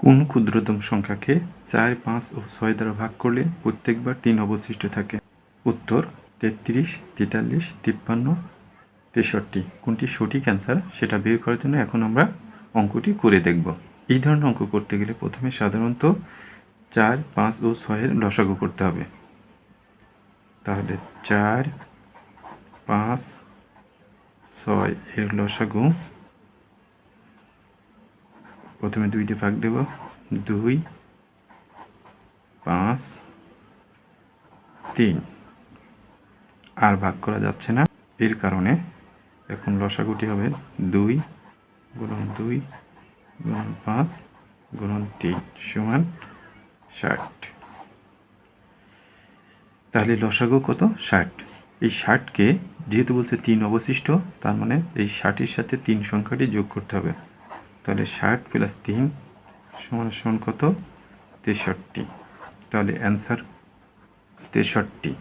কোন ক্ষুদ্রতম সংখ্যাকে চার, পাঁচ ও ছয় দ্বারা ভাগ করলে প্রত্যেকবার তিন অবশিষ্ট থাকে? উত্তর, তেত্রিশ, তেতাল্লিশ, তিপ্পান্ন, তেষট্টি। কোনটি সঠিক অ্যান্সার সেটা বের করার জন্য এখন আমরা অঙ্কটি করে দেখব। এই ধরনের অঙ্ক করতে গেলে প্রথমে সাধারণত চার, পাঁচ ও ছয়ের লসাগু করতে হবে। তাহলে চার, পাঁচ, ছয় এর লসাগু প্রথমে দুইটি ভাগ দেব। দুই, পাঁচ, তিন। আর ভাগ করা যাচ্ছে না। এর কারণে এখন লসাগুটি হবে দুই গুণন দুই গুণন পাঁচ গুণন তিন সমান ষাট। তাহলে লসাগু কত? ষাট। এই ষাটকে যেহেতু বলছে তিন অবশিষ্ট, তার মানে এই ষাটের সাথে তিন সংখ্যাটি যোগ করতে হবে। তাহলে ষাট প্লাস তিন সমান সমান কত? তেষট্টি। তাহলে অ্যান্সার তেষট্টি।